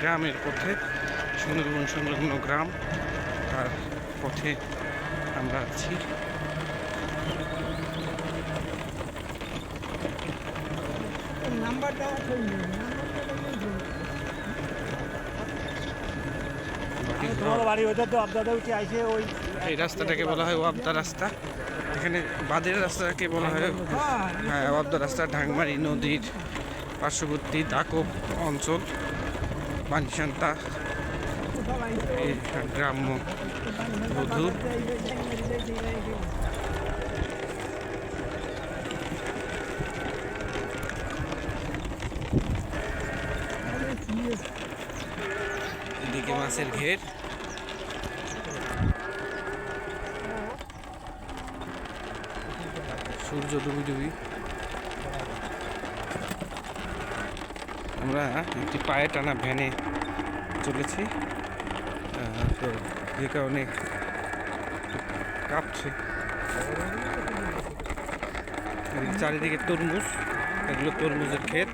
গ্রামের পথে সুন্দরবন সংলগ্ন গ্রাম তার পথে আমরা আছি। এই রাস্তাটাকে বলা হয় ওয়াবদা রাস্তা। এখানে বাদের রাস্তাকে বলা হয়। হ্যাঁ ওয়াবদা রাস্তা ঢাংমারি নদীর পার্শ্ববর্তী দাকব অঞ্চল বানসান্তা এই গ্রাম্য বধূ। এদিকে মাছের ঘের। সূর্য ডুবি ডুবি। আমরা একটি পায়ে টানা ভ্যানে চলেছি। তো যে কারণে কাঁপছে। চারিদিকে তরমুজ, এগুলো তরমুজের ক্ষেত।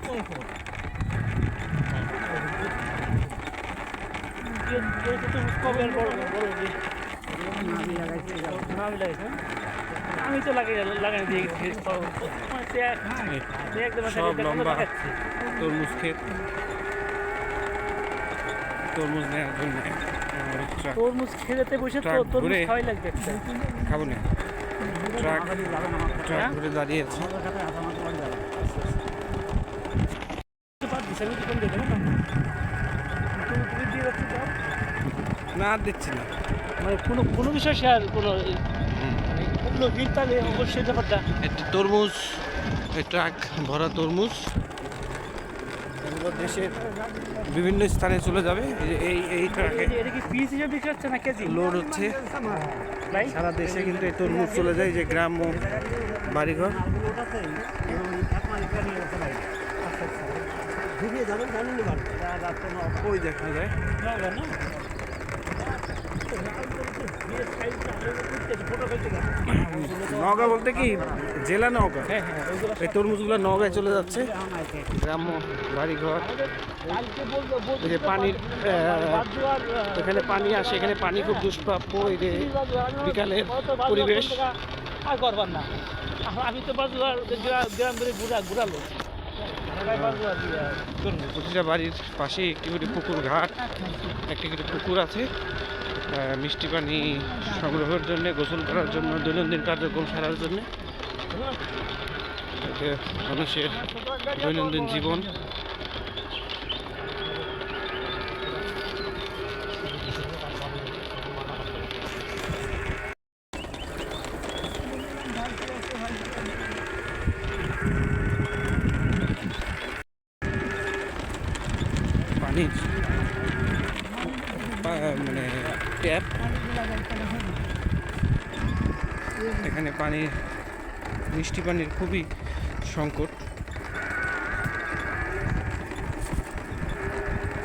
আমি তো লাগাই লাগাই দিয়ে এই সব লম্বা। তরমুজ ক্ষেত। তরমুজ নেওয়ার জন্য। তরমুজ খেতে বসে তো তরমুজ খাওয়াই লাগবে খাব না। Truck truck? ঘুরে দাঁড়িয়ে আছে। না? দিচ্ছি না। মানে কোনো কোনো বিষয় শেয়ার কোনো তরমুজ ট্রাক ভরা তরমুজ। এগুলো দেশের বিভিন্ন স্থানে চলে যাবে। এই যে এই এই ট্রাকে লোড হচ্ছে। ভাই সারা দেশে কিন্তু এই তরমুজ চলে যায় যে গ্রাম্য বাড়িঘর। ঢুকে যাবেন জানেন ওই দেখা যায় না, না, না। ফটো ফেলতে গেছে। নওগাঁ বলতে কি? জেলা নওগাঁ? এই তরমুজগুলো নওগাঁয় চলে যাচ্ছে। গ্রাম্য বাড়িঘর। যে পানির এখানে পানি আসে এখানে পানি খুব দুষ্প্রাপ্য। এই যে বিকালের পরিবেশ। আর করবার না। আমি তো বাজুয়ার গ্রাম ধরে ঘুরা ঘুরালো প্রতিটা বাড়ির পাশে একটি করে পুকুর ঘাট একটি করে পুকুর আছে। মিষ্টি পানি সংগ্রহের জন্য, গোসল করার জন্য, দৈনন্দিন কার্যক্রম সারার জন্য। মানুষের দৈনন্দিন জীবন। মানে ট্যাপ এখানে পানি মিষ্টি পানির খুবই সংকট।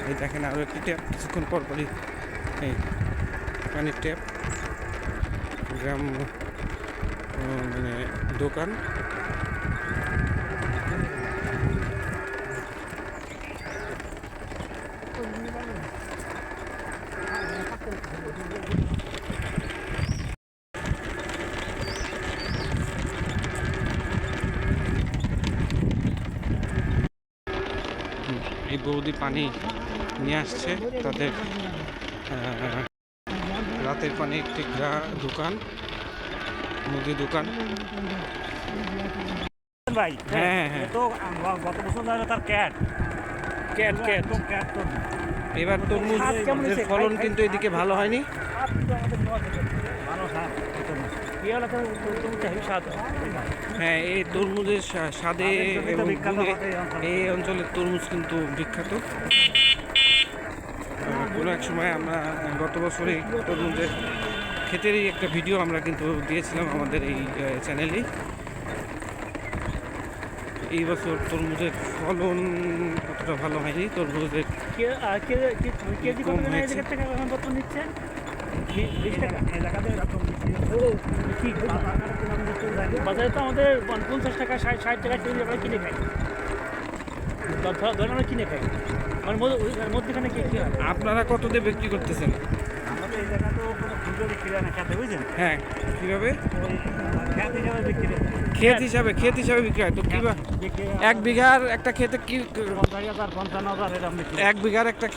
এই দেখেন আরও একটি ট্যাপ কিছুক্ষণ পর পরই এই পানির ট্যাপ। গ্রাম মানে দোকান। হুম, এই বৌদি পানি নিয়ে আসছে তাদের রাতের পানি একটি গ্রা- দোকান মুদি দোকান। ভাই হ্যাঁ, হ্যাঁ। তো আম- গত বছর তার ক্যাট ক্যাট ক্যাট ক্যাট তো। এবার তরমুজের স্বাদ ফলন কিন্তু এদিকে ভালো হয়নি। হ্যাঁ এই তরমুজের স্বা- স্বাদে এই অঞ্চলের তরমুজ কিন্তু বিখ্যাত। কোনো এক সময় আমরা গত বছরই তরমুজের ক্ষেতেরই একটা ভিডিও আমরা কিন্তু দিয়েছিলাম আমাদের এই চ্যানেলেই এই বছর তরমুজের ফলন কতটা ভালো হয়নি তরমুজের বাজারে তো আমাদের পঞ্চাশ টাকা ষাট ষাট টাকা কেজি আমরা কিনে খাই। ধর- ধর- আমরা কিনে খাই। মানে মধ্য- ওই মধ্যখানে কি কি আপনারা কত দিয়ে বিক্রি করতেছেন? এই জায়গা তো কোনো খুচরো বিক্রি হয় না খেতে বুঝছেন? হ্যাঁ কীভাবে? খেত হিসাবে বিক্রি। ক্ষেত হিসাবে ক্ষেত হিসাবে বিক্রি হয়। তো এক বিঘার একটা কি। এক বিঘার একটা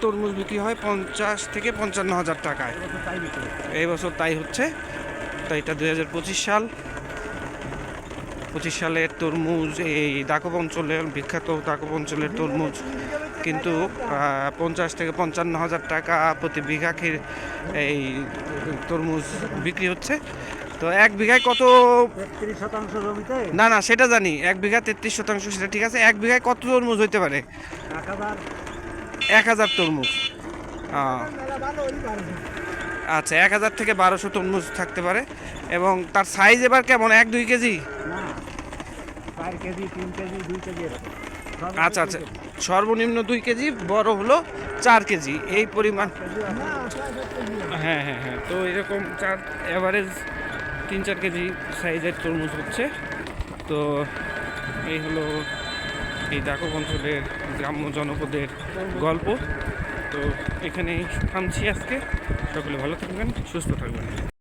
তরমুজ বিক্রি হয় পঞ্চাশ থেকে পঞ্চান্ন হাজার টাকায়। এই বছর তাই হচ্ছে। তো এটা দুই হাজার পঁচিশ সাল। পঁচিশ সালের তরমুজ এই দাকব অঞ্চলের বিখ্যাত দাকব অঞ্চলের তরমুজ। কিন্তু পঞ্চাশ থেকে পঞ্চান্ন হাজার টাকা প্রতি বিঘা খে- এই তরমুজ বিক্রি হচ্ছে। তো এক বিঘায় কত শতাংশ জমিতে? না না সেটা জানি। এক বিঘা তেত্রিশ শতাংশ সেটা ঠিক আছে। এক বিঘায় কত তরমুজ হইতে পারে? এক হাজার। তরমুজ। আচ্ছা এক হাজার থেকে বারোশো তরমুজ থাকতে পারে। এবং তার সাইজ এবার কেমন? এক দুই কেজি? না কেজি তিন কেজি দুই কেজি আচ্ছা আচ্ছা। সর্বনিম্ন দুই কেজি, বড় হলো চার কেজি। এই পরিমাণ। হ্যাঁ হ্যাঁ হ্যাঁ। তো এরকম চার অ্যাভারেজ তিন, চার কেজি সাইজের তরমুজ হচ্ছে। তো এই হলো এই ডাকব অঞ্চলের গ্রাম্য জনপদের গল্প। তো এখানেই থামছি আজকে। সকলে ভালো থাকবেন, সুস্থ থাকবেন।